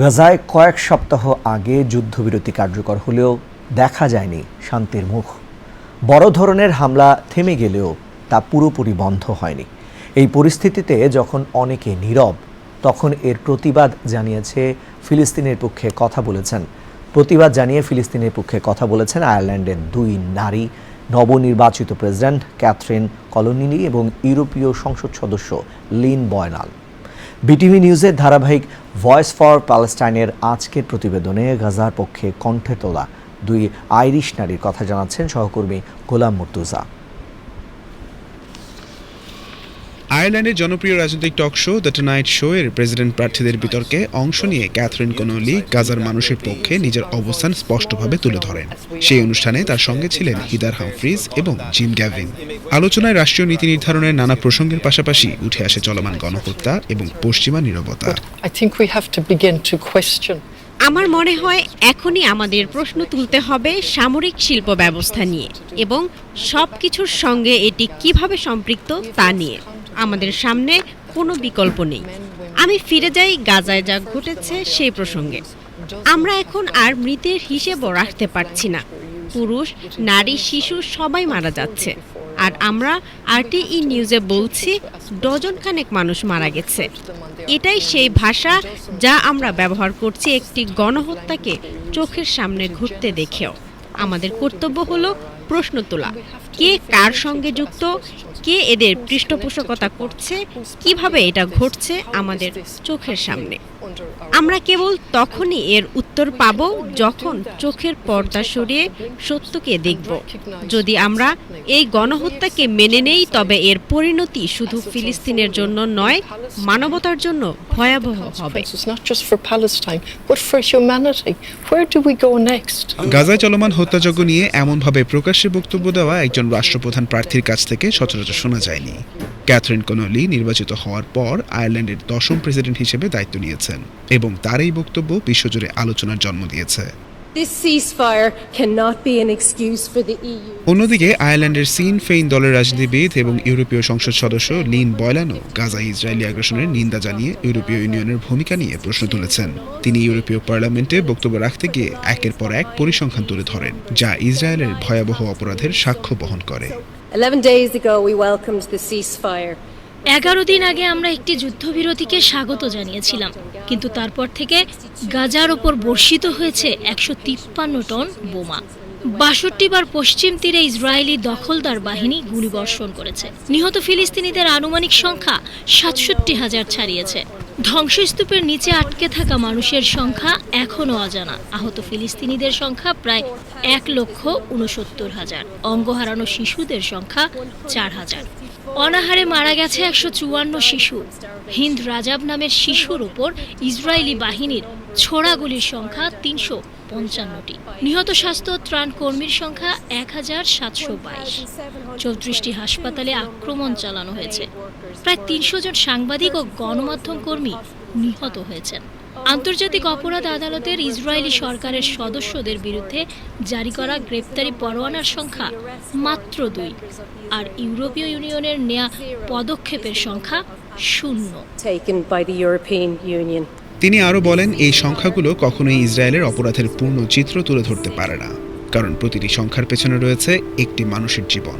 গাজায় কয়েক সপ্তাহ আগে যুদ্ধবিরতি কার্যকর হলেও দেখা যায়নি শান্তির মুখ। বড় ধরনের হামলা থেমে গেলেও তা পুরোপুরি বন্ধ হয়নি। এই পরিস্থিতিতে যখন অনেকে নীরব, তখন এর প্রতিবাদ জানিয়েছে ফিলিস্তিনের পক্ষে কথা বলেছেন। প্রতিবাদ জানিয়ে ফিলিস্তিনের পক্ষে কথা বলেছেন আয়ারল্যান্ডের দুই নারী, নবনির্বাচিত প্রেসিডেন্ট ক্যাথরিন কলোনিনি এবং ইউরোপীয় সংসদ সদস্য লিন বয়নাল। বিটিভি নিউজের ধারাবাহিক ভয়েস ফর প্যালেস্টাইনের আজকের প্রতিবেদনে গাজার পক্ষে কণ্ঠে তোলা দুই আইরিশ নারীর কথা জানাচ্ছেন সহকর্মী গোলাম মুর্তুজা। আয়ারল্যান্ডের জনপ্রিয় রাজনৈতিক talk show the tonight show এর প্রেসিডেন্ট প্রার্থীদের বিতর্কে অংশ নিয়ে ক্যাথরিন কোনলি গাজার মানুষের পক্ষে নিজের অবস্থান স্পষ্টভাবে তুলে ধরেন। সেই অনুষ্ঠানে তার সঙ্গে ছিলেন হিদার হামফ্রিজ এবং জিম গ্যাভিন। আলোচনায় রাষ্ট্রীয় নীতি নির্ধারণের নানা প্রসঙ্গের পাশাপাশি উঠে আসে চলমান গণহত্যা এবং পশ্চিমা নীরবতা। আমার মনে হয় এখনই আমাদের প্রশ্ন তুলতে হবে সামরিক শিল্প ব্যবস্থা নিয়ে এবং সব কিছুর সঙ্গে এটি কীভাবে সম্পৃক্ত তা নিয়ে। আমাদের সামনে কোনো বিকল্প নেই। আমি ফিরে যাই গাজায় যা ঘটেছে সেই প্রসঙ্গে। আমরা এখন আর মৃতের হিসেবও রাখতে পারছি না। পুরুষ, নারী, শিশু সবাই মারা যাচ্ছে। আর আমরা আরটিই নিউজে বলছি ডজন খানেক মানুষ মারা গেছে। এটাই সেই ভাষা যা আমরা ব্যবহার করছি একটি গণহত্যাকে চোখের সামনে ঘুরতে দেখেও। আমাদের কর্তব্য হলো প্রশ্ন তোলা। কে কার সঙ্গে যুক্ত কে এদের পৃষ্ঠপোষকতা করছে কীভাবে এটা ঘটছে আমাদের চোখের সামনে। আমরা কেবল তখনই এর উত্তর পাব যখন চোখের পর্দা সরিয়ে সত্যকে দেখব। যদি আমরা এই গণহত্যাকে মেনে নেই তবে এর পরিণতি শুধু ফিলিস্তিনের জন্য নয় মানবতার জন্য ভয়াবহ হবে? গাজায় চলমান হত্যাযজ্ঞ নিয়ে এমনভাবে প্রকাশ্যে বক্তব্য দেওয়া একজন রাষ্ট্রপ্রধান প্রার্থীর কাছ থেকে সচরাচর শোনা যায়নি। ক্যাথরিন কনলি নির্বাচিত হওয়ার পর আয়ারল্যান্ডের দশম প্রেসিডেন্ট হিসেবে দায়িত্ব নিয়েছেন এবং তার এই বক্তব্য বিশ্বজুড়ে আলোচনার জন্ম দিয়েছে। This ceasefire cannot be an excuse for the E. অন্যদিকে আয়ারল্যান্ডের সিন ফেইন দলের রাজনীতিবিদ এবং ইউরোপীয় সংসদ সদস্য লিন বয়লানো গাজা ইসরায়েলি আগ্রাসনের নিন্দা জানিয়ে ইউরোপীয় ইউনিয়নের ভূমিকা নিয়ে প্রশ্ন তুলেছেন তিনি ইউরোপীয় পার্লামেন্টে বক্তব্য রাখতে গিয়ে একের পর এক পরিসংখ্যান তুলে ধরেন যা ইসরায়েলের ভয়াবহ অপরাধের সাক্ষ্য বহন করে 11 days ago, we welcomed the ceasefire. এগারো দিন আগে আমরা একটি যুদ্ধবিরতিকে স্বাগত জানিয়েছিলাম, কিন্তু তারপর থেকে গাজার ওপর বর্ষিত হয়েছে একশো তিপ্পান্ন টন বোমা। বাষট্টি বার পশ্চিম তীরে ইসরায়েলি দখলদার বাহিনী গুলিবর্ষণ করেছে। নিহত ফিলিস্তিনিদের আনুমানিক সংখ্যা সাতষট্টি হাজার ছাড়িয়েছে। ধ্বংসস্তূপের নিচে আটকে থাকা মানুষের সংখ্যা এখনও অজানা। আহত ফিলিস্তিনিদের সংখ্যা প্রায় এক লক্ষ উনসত্তর হাজার। অঙ্গ হারানো শিশুদের সংখ্যা চার হাজার। অনাহারে মারা গেছে একশো চুয়ান্ন শিশু। হিন্দ রাজাব নামের শিশুর উপর ইসরায়েলি বাহিনীর ছোড়াগুলির সংখ্যা তিনশো পঞ্চান্নটি। নিহত স্বাস্থ্য ত্রাণ কর্মীর সংখ্যা এক হাজার সাতশো বাইশ। চৌত্রিশটি হাসপাতালে আক্রমণ চালানো হয়েছে। প্রায় তিনশো জন সাংবাদিক ও গণমাধ্যম কর্মী নিহত হয়েছেন। আন্তর্জাতিক অপরাধ আদালতের ইসরায়েলি সরকারের সদস্যদের বিরুদ্ধে জারি করা গ্রেপ্তারি পরোয়ানার সংখ্যা মাত্র দুই আর ইউরোপীয় ইউনিয়নের নেয়া পদক্ষেপের সংখ্যা শূন্য. তিনি আরও বলেন এই সংখ্যাগুলো কখনোই ইসরায়েলের অপরাধের পূর্ণ চিত্র তুলে ধরতে পারে না কারণ প্রতিটি সংখ্যার পেছনে রয়েছে একটি মানুষের জীবন।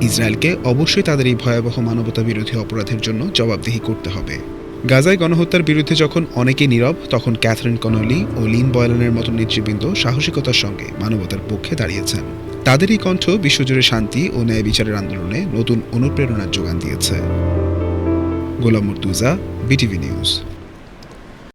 ইসরায়েলকে অবশ্যই তাদের এই ভয়াবহ মানবতা বিরোধী অপরাধের জন্য জবাবদিহি করতে হবে। গাজায় গণহত্যার বিরুদ্ধে যখন অনেকে নীরব, তখন ক্যাথরিন কনলি ও লিন বয়লানের মতো নেতৃবৃন্দ সাহসিকতার সঙ্গে মানবতার পক্ষে দাঁড়িয়েছেন। তাদের এই কণ্ঠ বিশ্বজুড়ে শান্তি ও ন্যায় বিচারের আন্দোলনে নতুন অনুপ্রেরণার যোগান দিয়েছে। Golam Murtuza, BTV news.